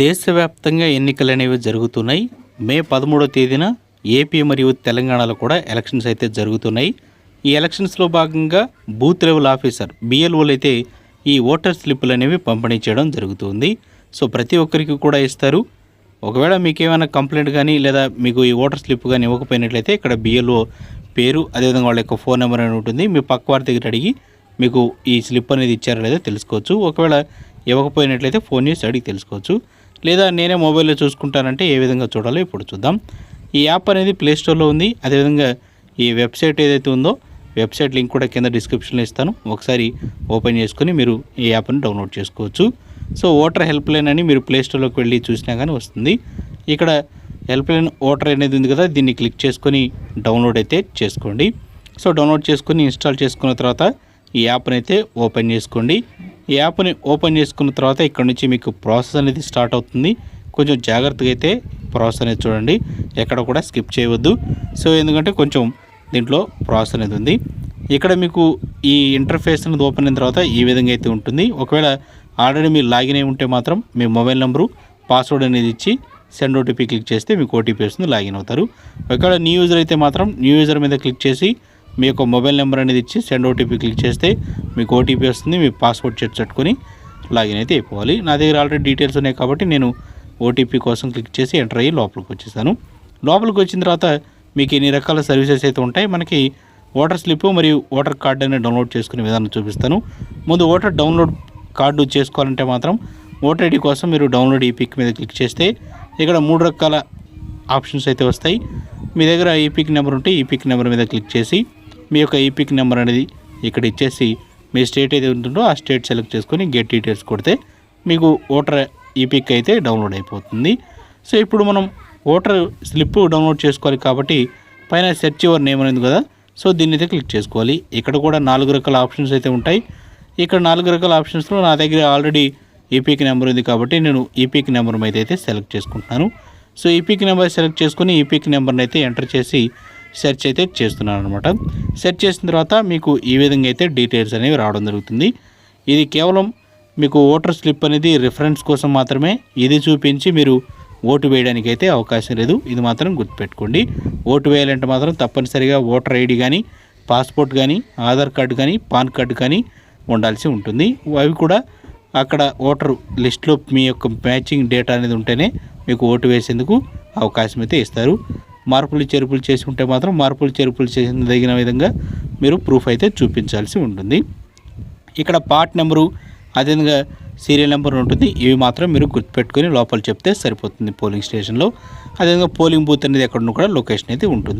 దేశవ్యాప్తంగా ఎన్నికలు అనేవి జరుగుతున్నాయి. మే పదమూడో తేదీన ఏపీ మరియు తెలంగాణలో కూడా ఎలక్షన్స్ అయితే జరుగుతున్నాయి. ఈ ఎలక్షన్స్లో భాగంగా బూత్ లెవెల్ ఆఫీసర్ బిఎల్ఓలు అయితే ఈ ఓటర్ స్లిప్పులు అనేవి పంపిణీ చేయడం జరుగుతుంది. సో ప్రతి ఒక్కరికి కూడా ఇస్తారు. ఒకవేళ మీకు ఏమైనా కంప్లైంట్ కానీ లేదా మీకు ఈ ఓటర్ స్లిప్ కానీ ఇవ్వకపోయినట్లయితే ఇక్కడ బిఎల్ఓ పేరు అదేవిధంగా వాళ్ళ యొక్క ఫోన్ నెంబర్ అని ఉంటుంది. మీ పక్క వారి దగ్గర అడిగి మీకు ఈ స్లిప్ అనేది ఇచ్చారో లేదో తెలుసుకోవచ్చు. ఒకవేళ ఇవ్వకపోయినట్లయితే ఫోన్ చేసి అడిగి తెలుసుకోవచ్చు. లేదా నేనే మొబైల్లో చూసుకుంటానంటే ఏ విధంగా చూడాలో ఇప్పుడు చూద్దాం. ఈ యాప్ అనేది ప్లే స్టోర్లో ఉంది. అదేవిధంగా ఈ వెబ్సైట్ ఏదైతే ఉందో వెబ్సైట్ లింక్ కూడా కింద డిస్క్రిప్షన్లో ఇస్తాను. ఒకసారి ఓపెన్ చేసుకొని మీరు ఈ యాప్ని డౌన్లోడ్ చేసుకోవచ్చు. సో ఓటర్ హెల్ప్ లైన్ అని మీరు ప్లేస్టోర్లోకి వెళ్ళి చూసినా కానీ వస్తుంది. ఇక్కడ హెల్ప్ లైన్ ఓటర్ అనేది ఉంది కదా దీన్ని క్లిక్ చేసుకొని డౌన్లోడ్ అయితే చేసుకోండి. సో డౌన్లోడ్ చేసుకొని ఇన్స్టాల్ చేసుకున్న తర్వాత ఈ యాప్ని అయితే ఓపెన్ చేసుకోండి. యాప్ని ఓపెన్ చేసుకున్న తర్వాత ఇక్కడ నుంచి మీకు ప్రాసెస్ అనేది స్టార్ట్ అవుతుంది. కొంచెం జాగ్రత్తగా అయితే ప్రాసెస్ అనేది చూడండి. ఎక్కడ కూడా స్కిప్ చేయవద్దు. సో ఎందుకంటే కొంచెం దీంట్లో ప్రాసెస్ అనేది ఉంది. ఇక్కడ మీకు ఈ ఇంటర్ఫేస్ అనేది ఓపెన్ అయిన తర్వాత ఈ విధంగా అయితే ఉంటుంది. ఒకవేళ ఆల్రెడీ మీరు లాగిన్ అయి ఉంటే మాత్రం మీ మొబైల్ నెంబరు పాస్వర్డ్ అనేది ఇచ్చి సెండ్ ఓటీపీ క్లిక్ చేస్తే మీకు ఓటీపీ వస్తుంది లాగిన్ అవుతారు. ఒకవేళ న్యూ యూజర్ అయితే మాత్రం న్యూ యూజర్ మీద క్లిక్ చేసి మీ యొక్క మొబైల్ నెంబర్ అనేది ఇచ్చి సెండ్ ఓటీపీ క్లిక్ చేస్తే మీకు ఓటీపీ వస్తుంది మీ పాస్వర్డ్ చేర్చుకొని లాగిన్ అయితే అయిపోవాలి. నా దగ్గర ఆల్రెడీ డీటెయిల్స్ ఉన్నాయి కాబట్టి నేను ఓటీపీ కోసం క్లిక్ చేసి ఎంటర్ అయ్యి లోపలికి వచ్చేసాను. లోపలికి వచ్చిన తర్వాత మీకు ఎన్ని రకాల సర్వీసెస్ అయితే ఉంటాయి మనకి ఓటర్ స్లిప్ మరియు ఓటర్ కార్డు అనేది డౌన్లోడ్ చేసుకునే విధానం చూపిస్తాను. ముందు ఓటర్ డౌన్లోడ్ కార్డు చేసుకోవాలంటే మాత్రం ఓటర్ ఐడి కోసం మీరు డౌన్లోడ్ ఈ పిక్ మీద క్లిక్ చేస్తే ఇక్కడ మూడు రకాల ఆప్షన్స్ అయితే వస్తాయి. మీ దగ్గర ఈ పిక్ నెంబర్ ఉంటే ఈ పిక్ నెంబర్ మీద క్లిక్ చేసి మీ యొక్క ఈపిక్ నెంబర్ అనేది ఇక్కడ ఇచ్చేసి మీ స్టేట్ ఏది ఉంటుందో ఆ స్టేట్ సెలెక్ట్ చేసుకొని గెట్ డీటెయిల్స్ కొడితే మీకు ఓటర్ ఈపిక్ అయితే డౌన్లోడ్ అయిపోతుంది. సో ఇప్పుడు మనం ఓటర్ స్లిప్ డౌన్లోడ్ చేసుకోవాలి కాబట్టి పైన సెర్చ్ యువర్ నేమ్ అనేది కదా సో దీన్ని అయితే క్లిక్ చేసుకోవాలి. ఇక్కడ కూడా నాలుగు రకాల ఆప్షన్స్ అయితే ఉంటాయి. ఇక్కడ నాలుగు రకాల ఆప్షన్స్లో నా దగ్గర ఆల్రెడీ ఈపీక్ నెంబర్ ఉంది కాబట్టి నేను ఈపీక్ నెంబర్ మీద అయితే సెలెక్ట్ చేసుకుంటున్నాను. సో ఈపీక్ నెంబర్ సెలెక్ట్ చేసుకుని ఈపీక్ నెంబర్ని అయితే ఎంటర్ చేసి సెర్చ్ అయితే చేస్తున్నాను అనమాట సెర్చ్ చేసిన తర్వాత మీకు ఈ విధంగా అయితే డీటెయిల్స్ అనేవి రావడం జరుగుతుంది. ఇది కేవలం మీకు ఓటర్ స్లిప్ అనేది రిఫరెన్స్ కోసం మాత్రమే ఇది చూపించి మీరు ఓటు వేయడానికి అయితే అవకాశం లేదు. ఇది మాత్రం గుర్తుపెట్టుకోండి. ఓటు వేయాలంటే మాత్రం తప్పనిసరిగా ఓటర్ ఐడి కానీ పాస్పోర్ట్ కానీ ఆధార్ కార్డు కానీ పాన్ కార్డు కానీ ఉండాల్సి ఉంటుంది. అవి కూడా అక్కడ ఓటర్ లిస్ట్లో మీ యొక్క మ్యాచింగ్ డేటా అనేది ఉంటేనే మీకు ఓటు వేసేందుకు అవకాశం అయితే ఇస్తారు. మార్పులు చేర్పులు చేసి ఉంటే మాత్రం మార్పులు చేర్పులు చేసిన తగిన విధంగా మీరు ప్రూఫ్ అయితే చూపించాల్సి ఉంటుంది. ఇక్కడ పార్ట్ నెంబరు అదేవిధంగా సీరియల్ నెంబర్ ఉంటుంది. ఇవి మాత్రం మీరు గుర్తుపెట్టుకొని లోపల చెప్తే సరిపోతుంది పోలింగ్ స్టేషన్లో. అదేవిధంగా పోలింగ్ బూత్ అనేది ఎక్కడ కూడా లొకేషన్ అయితే ఉంటుంది.